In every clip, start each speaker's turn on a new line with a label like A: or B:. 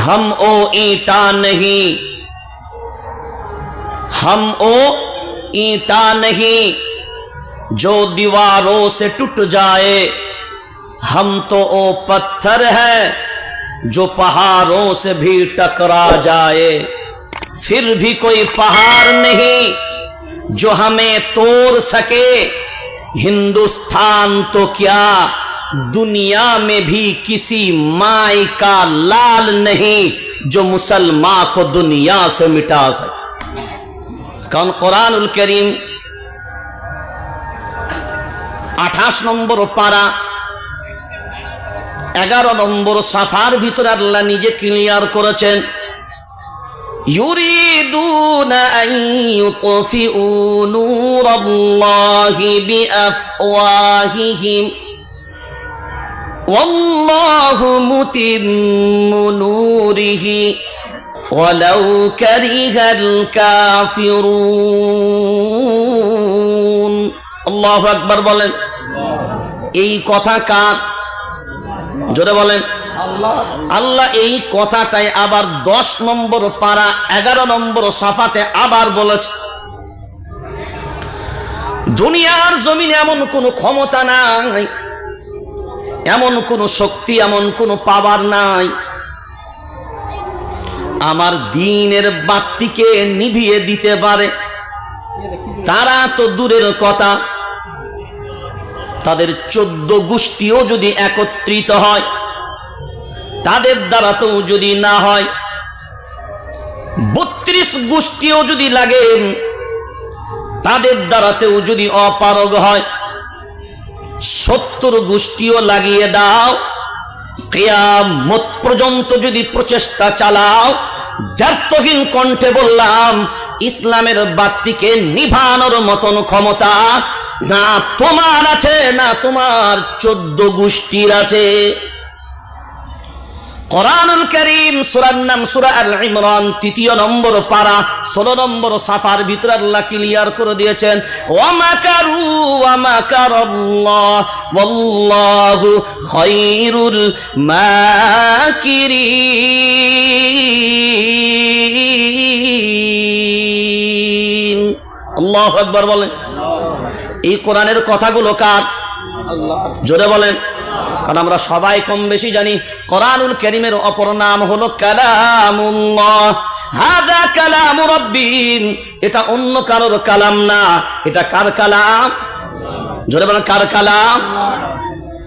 A: हम ओ ईटा नहीं। हम ओ ईटा नहीं। जो दीवारों से टूट जाए, हम तो ओ पत्थर है जो पहाड़ों से भी टकरा जाए। फिर भी कोई पहाड़ नहीं जो हमें तोड़ सके। हिंदुस्तान तो क्या दुनिया में भी किसी माई का लाल नहीं जो मुसलमान को दुनिया से मिटा सके কারণ কোরআনুল করিম আঠাশ নম্বর পারা এগারো নম্বর সাফার ভিতরে আল্লাহ নিজে ক্লিয়ার করেছেন يريدون أن يطفئوا نور الله بأفواههم والله متم نوره ولو كره الكافرون الله أكبر বলেন এই কথা কার জোরে বলেন আল্লাহ এই কথাটাই আবার দশ নম্বর পারা এগারো নম্বর সাফাতে আবার বলেছে দুনিয়ার জমিনে এমন কোনো ক্ষমতা নাই এমন কোনো শক্তি, এমন কোনো পাওয়ার নাই। আমার দিনের বাতিকে নিভিয়ে দিতে পারে। তারা তো দূরের কথা। তাদের চোদ্দ গোষ্ঠীও যদি একত্রিত হয়, তাদের দ্বারা তো যদি না হয়, বত্রিশ গোষ্ঠীও যদি লাগে, তাদের দ্বারাতেও যদি অপারগ হয় সত্তর গোষ্ঠীও লাগিয়ে দাও। কেয়ামত পর্যন্ত যদি প্রচেষ্টা চালাও দ্বার্থহীন কণ্ঠে বললাম, ইসলামের বাতিকে নিভানোর মতন ক্ষমতা না তোমার আছে, না তোমার চোদ্দ গোষ্ঠীর আছে। কোরআনুল করিম, সুরার নাম সুরা আল ইমরান, তৃতীয় নম্বর পারা, ষোলো নম্বর সাফার ভিতরে আল্লাহ ক্লিয়ার করে দিয়েছেন, ওয়ামাকারু ওয়ামাকারাল্লাহ, ওয়াল্লাহু খায়রুল মাকিরিন। আল্লাহু আকবার বলেন। এই কোরআনের কথাগুলো কার? জোরে বলেন। কারণ আমরা সবাই কম বেশি জানি কোরআনুল করিমের অপর নাম হলো কালামুল্লাহ। হাদা কালাম রব্বিন। এটা অন্য কারোর কালাম না। এটা কার কালাম? জোরে বলেন কার কালাম?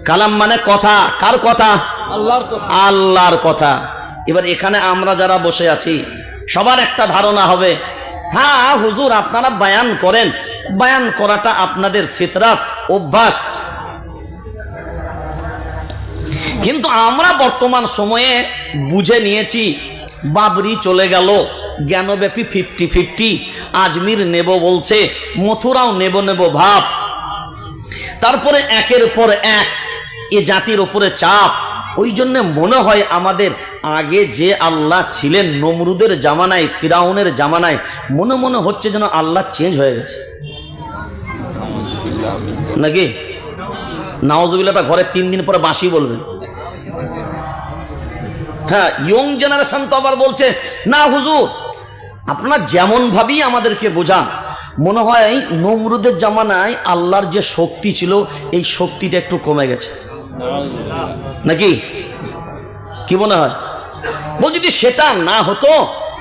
A: কালাম মানে কথা। কার কথা?
B: আল্লাহর কথা।
A: আল্লাহর কথা। এবার এখানে আমরা যারা বসে আছি সবার একটা ধারণা হবে। হ্যাঁ হুজুর আপনারা বায়ান করেন। বায়ান করাটা আপনাদের ফিতরাত অভ্যাস। কিন্তু আমরা বর্তমান সময়ে বুঝে নিয়েছি, বাবরি চলে গেল, জ্ঞানব্যাপী ফিফটি ফিফটি, আজমির নেব বলছে, মথুরাও নেব নেব ভাব। তারপরে একের পর এক, এ জাতির ওপরে চাপ। ওই জন্য মনে হয় আমাদের আগে যে আল্লাহ ছিলেন, নমরুদের জামানায়, ফিরাউনের জামানায়, মনে মনে হচ্ছে যেন আল্লাহ চেঞ্জ হয়ে গেছে। নাকি? নাওজবিল্লাটা ঘরে তিন দিন পরে বাঁশি বলবেন। হ্যাঁ ইয়ং জেনারেশন তো আবার বলছে, না, হুজুর, আপনারা যেমন ভাবেই আমাদেরকে বোঝান। মনে হয় নমরুদের জামানায় আল্লাহর যে শক্তি ছিল, এই শক্তিটা একটু কমে গেছে। নাকি? কি মনে হয়? বল যদি সেটা না হতো,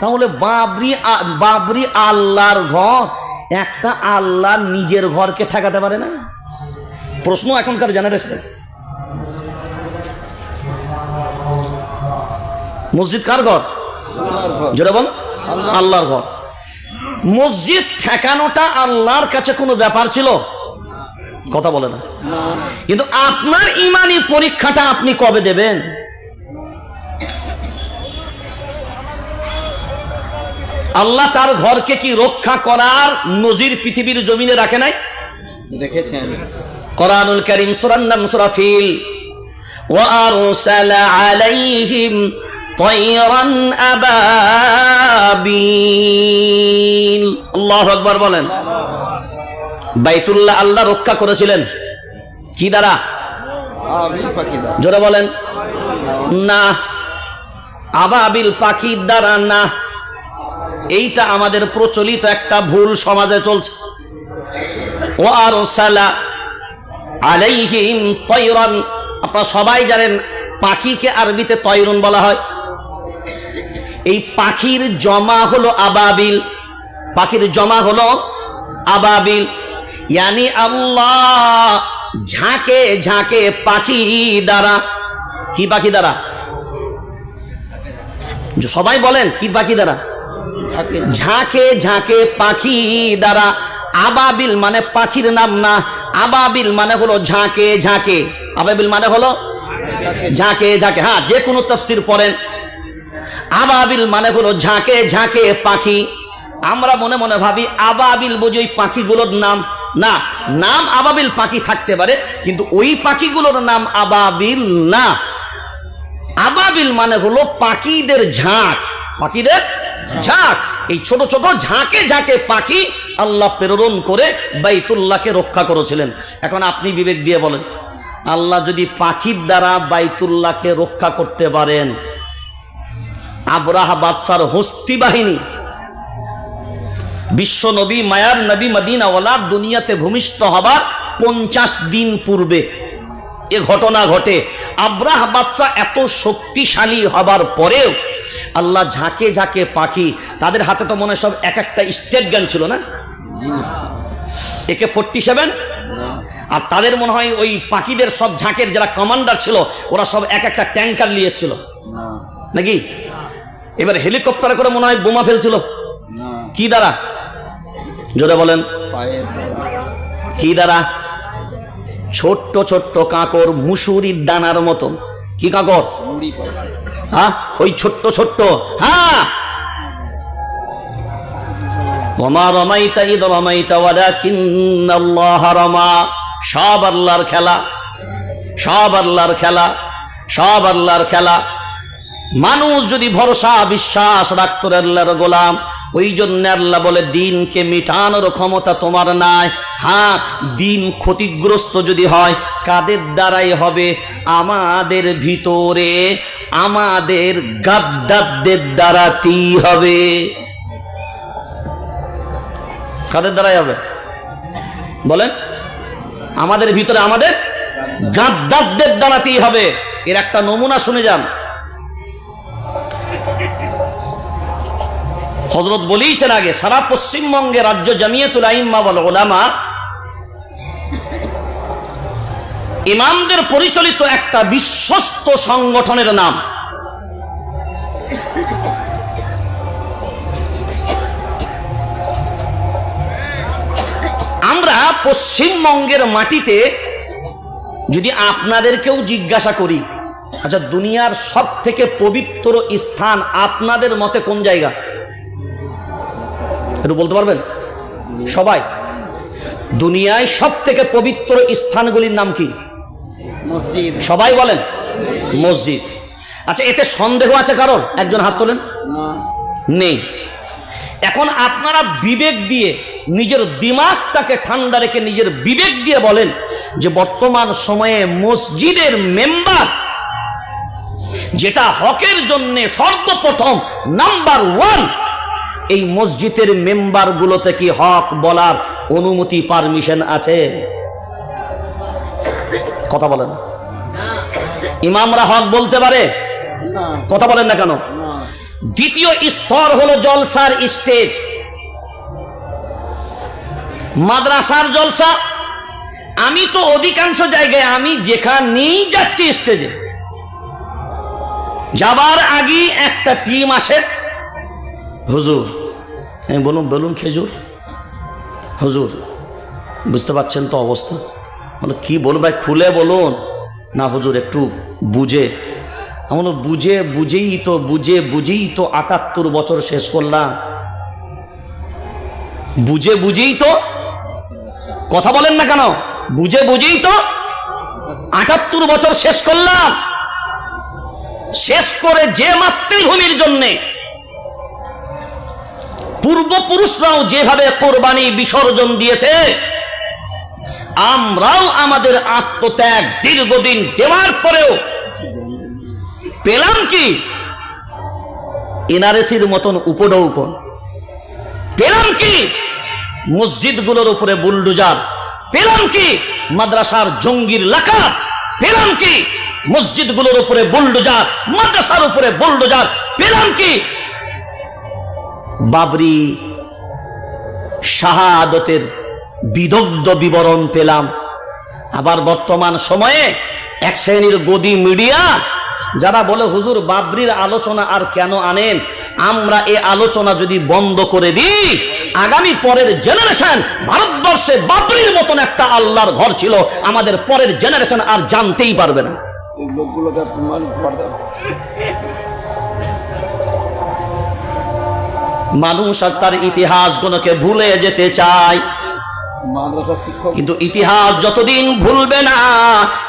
A: তাহলে বাবরি বাবরি আল্লাহর ঘর, একটা আল্লাহ নিজের ঘরকে ঠেকাতে পারে না? প্রশ্ন এখনকার জেনারেশন মসজিদ কার ঘর
B: আল্লাহর ঘর
A: যেটা বল আল্লাহর ঘর মসজিদ ঠেকানোটা আল্লাহর কাছে কোনো ব্যাপার ছিল কথা বলে না কিন্তু আপনার ইমানি পরীক্ষাটা আপনি কবে দেবেন আল্লাহ তার ঘরকে কি রক্ষা করার নজির পৃথিবীর জমিনে রাখে নাই
B: রেখেছেন
A: কোরআনুল করিম সুরার নাম সুরাফিল وأرسل عليهم তৈরন আবাবিল আল্লাহ আকবর বলেন। বাইতুল্লাহ আল্লাহ রক্ষা করেছিলেন। কি দ্বারা? জোরে বলেন। না আবাবিল পাখির দ্বারা না। এইটা আমাদের প্রচলিত একটা ভুল সমাজে চলছে। ও আর আলাইহিম তৈরন। আপনারা সবাই জানেন পাখিকে আরবিতে তৈরন বলা হয়। এই পাখির জমা হলো আবাবিল। পাখির জমা হলো আবাবিল। ইয়ানি আল্লাহ ঝাঁকে ঝাঁকে পাখি দ্বারা। কি পাখি দ্বারা? সবাই বলেন কি পাখি দ্বারা?
B: ঝাঁকে
A: ঝাঁকে। পাখি দ্বারা। আবাবিল মানে পাখির নাম না। আবাবিল মানে হলো ঝাঁকে ঝাঁকে। আবাবিল মানে হলো ঝাঁকে ঝাঁকে। হ্যাঁ যে কোনো তফসির পড়েন। আবাবিল মানে হলো ঝাঁকে ঝাঁকে পাখি। আমরা মনে মনে ভাবি আবাবিল বুঝি ওই পাখিগুলোর নাম। না, নাম আবাবিল পাখি থাকতে পারে, কিন্তু ওই পাখিগুলোর নাম আবাবিল না। আবাবিল মানে হলো পাখিদের ঝাঁক। পাখিদের ঝাঁক। এই ছোট ছোট ঝাঁকে ঝাঁকে পাখি আল্লাহ প্রেরণ করে বাইতুল্লাহকে রক্ষা করেছিলেন। এখন আপনি বিবেক দিয়ে বলেন, আল্লাহ যদি পাখির দ্বারা বাইতুল্লাহকে রক্ষা করতে পারেন আবরাহা বাদশার হস্তি বাহিনী। বিশ্ব নবী মায়ার নবী মদিনাওয়ালা দুনিয়াতে ভূমিষ্ঠ হবার পঞ্চাশ দিন পূর্বে এ ঘটনা ঘটে। আব্রাহ বাচ্চা এত শক্তিশালী হবার পরেও আল্লাহ ঝাঁকে ঝাঁকে পাখি, তাদের হাতে তো মনে সব এক একটা স্টেট গান ছিল না? একে ফোরটি সেভেন আর তাদের মনে হয় ওই পাখিদের সব ঝাঁকের যারা কমান্ডার ছিল, ওরা সব এক একটা ট্যাঙ্কার নিয়ে এসেছিল। নাকি? এবার হেলিকপ্টারে করে মনে হয় বোমা ফেলছিল। কি দ্বারা? জোরে বলেন। কি দ্বারা? ছোট্ট ছোট্ট কাঁকর মুসুরির ডানার মতো কি কাঁকর? হ্যাঁ? ওই ছোট্ট ছোট্ট। হ্যাঁ! ওমা রমাইতা ঈদ রমাইতা ওয়ালাকিন্নাল্লাহ রমা। সব আল্লাহর খেলা। সব আল্লাহর খেলা। সব আল্লাহর খেলা। মানুষ যদি ভরসা, বিশ্বাস রাখতো আল্লাহর গোলাম ওই জন্য আল্লাহ বলে, দিনকে মিটানোর ক্ষমতা তোমার নাই। হ্যাঁ দিন ক্ষতিগ্রস্ত যদি হয়, কাদের দ্বারাই হবে? আমাদের ভিতরে, আমাদের গাদ্দারদের দ্বারাতেই হবে। কাদের দ্বারাই হবে? বলেন, আমাদের ভিতরে আমাদের গাদ্দারদের দ্বারাতেই হবে। এর একটা নমুনা শুনে যান। হজরত বলেইছেন আগে, সারা পশ্চিমবঙ্গে রাজ্য জামিয়াতুল আইম্মা বল ওলামা ইমামদের পরিচালিত একটা বিশ্বস্ত সংগঠনের নাম। আমরা পশ্চিমবঙ্গের মাটিতে যদি আপনাদেরকেও জিজ্ঞাসা করি আচ্ছা দুনিয়ার সব থেকে পবিত্র স্থান আপনাদের মতে কোন জায়গা? একটু বলতে পারবেন? সবাই দুনিয়ায় সব থেকে পবিত্র স্থানগুলির নাম কি?
B: মসজিদ।
A: সবাই বলেন মসজিদ। আচ্ছা এতে সন্দেহ আছে কারণ একজন হাত তোলেন? নেই। এখন আপনারা বিবেক দিয়ে নিজের দিমাগটাকে ঠান্ডা রেখে নিজের বিবেক দিয়ে বলেন যে বর্তমান সময়ে মসজিদের মেম্বার যেটা হকের জন্য সর্বপ্রথম নাম্বার ওয়ান। এই মসজিদের মেম্বারগুলোতে কি হক বলার অনুমতি পারমিশন আছে? কথা বলেন। ইমামরা হক বলতে পারে? কথা বলেন না কেন? দ্বিতীয় স্তর হলো জলসার স্টেজ। মাদ্রাসার জলসা। আমি তো অধিকাংশ জায়গায় আমি যেখানেই যাচ্ছি স্টেজে। যাবার আগেই একটা টিম আসে। হুজুর আমি বলুন বলুন খেজুর? হুজুর, বুঝতে পারছেন তো অবস্থা? মানে কি বলুন ভাই, খুলে বলুন। না হুজুর, একটু বুঝে। আমার বুঝে, বুঝেই তো, বুঝে, বুঝেই তো আটাত্তর বছর শেষ করলাম। বুঝে, বুঝেই তো? কথা বলেন না কেন? বুঝে, বুঝেই তো? আটাত্তর বছর শেষ করলাম। শেষ করে যে মাতৃভূমির জন্যে পূর্বপুরুষরাও যেভাবে কোরবানি বিসর্জন দিয়েছে, আমরাও আমাদের আত্মত্যাগ দীর্ঘদিন দেওয়ার পরেও পেলাম কি? এনআরএসির মতন উপডৌকন। পেলাম কি? মসজিদগুলোর উপরে বুলডুজার। পেলাম কি? মাদ্রাসার জঙ্গির লাকাত। পেলাম কি? মসজিদগুলোর উপরে বুলডোজার, মাদ্রাসার উপরে বুলডোজার। পেলাম কি? বাবরি শাহাদতের বিদগ্ধ বিবরণ পেলাম। আবার বর্তমান সময়ে এক শ্রেণির গদি মিডিয়া যারা বলে, হুজুর, বাবরির আলোচনা আর কেন আনেন? আমরা এ আলোচনা যদি বন্ধ করে দিই, আগামী পরের জেনারেশন ভারতবর্ষে বাবরির মতন একটা আল্লাহর ঘর ছিল। আমাদের পরের জেনারেশন আর জানতেই পারবে না।
B: লোকগুলোকে
A: মানুষ আর তার ইতিহাসগুলোকে ভুলে যেতে চায়। কিন্তু ইতিহাস যতদিন ভুলবে না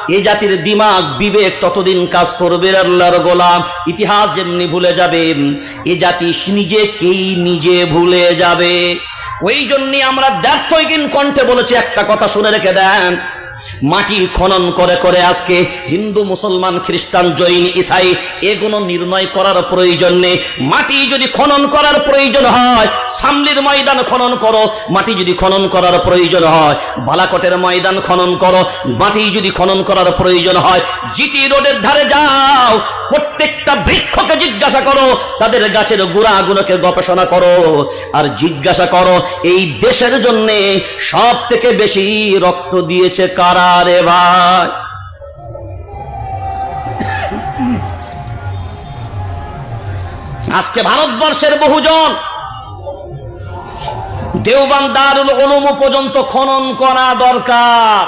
A: এ জাতির দিমাগ বিবেক ততদিন কাজ করবে আল্লাহর গোলাম। ইতিহাস যেমনি ভুলে যাবে এ জাতি নিজেকেই নিজে ভুলে যাবে। ওই জন্যই আমরা দ্ব্যর্থহীন কণ্ঠে বলেছি একটা কথা শুনে রেখে দেন। মাটি খনন করে করে আজকে হিন্দু, মুসলমান, খ্রিস্টান, জৈন, ইসাই এগুলো নির্ণয় করার প্রয়োজন নেই। মাটি যদি খনন করার প্রয়োজন হয়, সামলির ময়দান খনন করো। মাটি যদি খনন করার প্রয়োজন হয়, বালাকটের ময়দান খনন করো। মাটি যদি খনন করার প্রয়োজন হয়, জিটি রোডের ধারে যাও প্রত্যেকটা বৃক্ষকে জিজ্ঞাসা করো, তাদের গাছের গুড়াগুলোকে গবেষণা করো আর জিজ্ঞাসা করো, এই দেশের জন্য সব থেকে বেশি রক্ত দিয়েছে কারা রে ভাই? আজকে ভারতবর্ষের বহুজন দেওবান দারুল ওলুম পর্যন্ত খনন করা দরকার।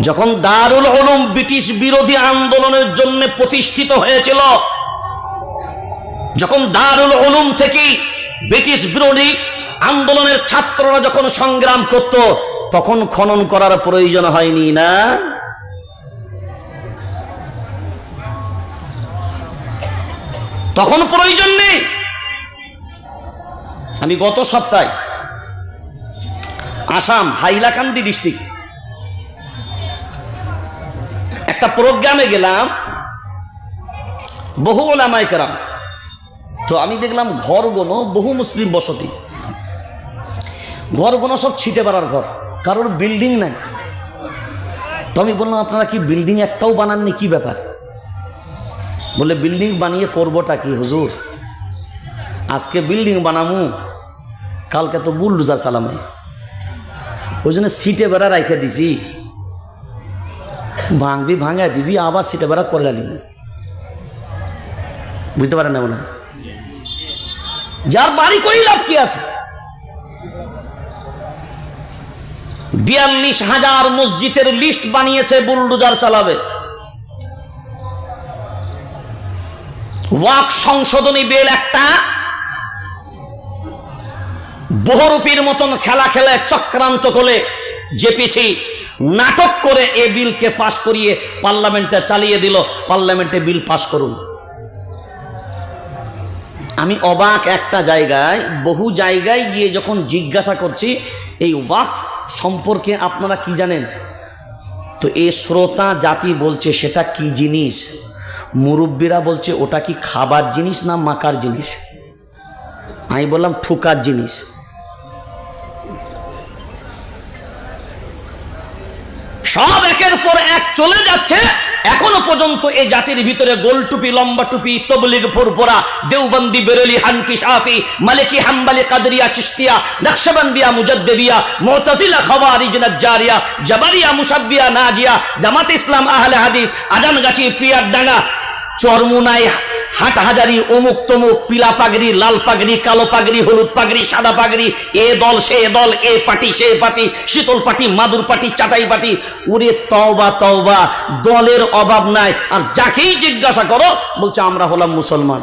A: যখন দারুল ওলুম ব্রিটিশ বিরোধী আন্দোলনের জন্য প্রতিষ্ঠিত হয়েছিল, যখন দারুল ওলুম থেকে ব্রিটিশ বিরোধী আন্দোলনের ছাত্ররা যখন সংগ্রাম করত, তখন খনন করার প্রয়োজন হয়নি না? তখন প্রয়োজন নেই। আমি গত সপ্তাহে আসাম হাইলাকান্দি ডিস্ট্রিক্ট একটা প্রোগ্রামে গেলাম, বহু ওলামাই কেরাম। তো আমি দেখলাম ঘরগুলো বহু মুসলিম বসতি। ঘরগুলো সব ছিটে বেড়ার ঘর, কারোর বিল্ডিং নাই। তো আমি বললাম, আপনারা কি বিল্ডিং একটাও বানাননি? কি ব্যাপার? বলে বিল্ডিং বানিয়ে করবোটা কি, হুজুর? আজকে বিল্ডিং বানামু, কালকে তো বুলডুজার চালামে। ওই জন্য সিটে বেড়া রাইখে দিছি। ভাঙবি ভাঙায় দিবি, আবার সিটে বেড়া করে নিব বুঝতে পারেন না যার বাড়ি করেই লাভ কি আছে? বিয়াল্লিশ হাজার মসজিদের লিস্ট বানিয়েছে বুলডোজার চালাবে। ওয়াক সংশোধনী বেল একটা। বহুরূপীর মতন খেলা খেলে চক্রান্ত করে জেপিসি। নাটক করে এ বিলকে পাশ করিয়ে পার্লামেন্টে চালিয়ে দিল। পার্লামেন্টে বিল পাশ করুন। আমি অবাক একটা জায়গায়, বহু জায়গায় গিয়ে যখন জিজ্ঞাসা করছি, এই ওয়াক সম্পর্কে আপনারা কি জানেন? তো এ শ্রোতা জাতি বলছে, সেটা কি জিনিস? মুরব্বীরা বলছে, ওটা কি খাবার জিনিস না মাকার জিনিস? আমি বললাম, ঠুকার জিনিস। সব একের পর এক চলে যাচ্ছে। এখনও পর্যন্ত এই জাতির ভিতরে গোল টুপি লম্বা টুপি, তবলিগ ফুরফুরা দেওবন্দি, বেরেলি, হানফি, শাফি, মালিকি, হাম্বালি, কাদরিয়া চিস্তিয়া নকশবন্দিয়া, মুজদ্দিদিয়া, মুতাজিলা, খাওয়ারিজ, নাজ্জারিয়া, জাবারিয়া, মুসাব্বিয়া, নাজিয়া, জামাত ইসলাম, আহলে হাদিস, আজানগাছি পিয়ার ডাঙ্গা চরমুনাই হাটহাজারি, অমুক তমুক, পিলা পাগড়ি, লাল পাগড়ি, কালো পাগড়ি, হলুদ পাগড়ি, সাদা পাগড়ি, এ দল, সে দল, এ পাটি সে পাটি শীতল পাটি মাদুর পাটি চাটাই পাটি উরে তওবা তওবা, দলের অভাব নাই। আর যাকেই জিজ্ঞাসা করো, বলছে, আমরা হলাম মুসলমান।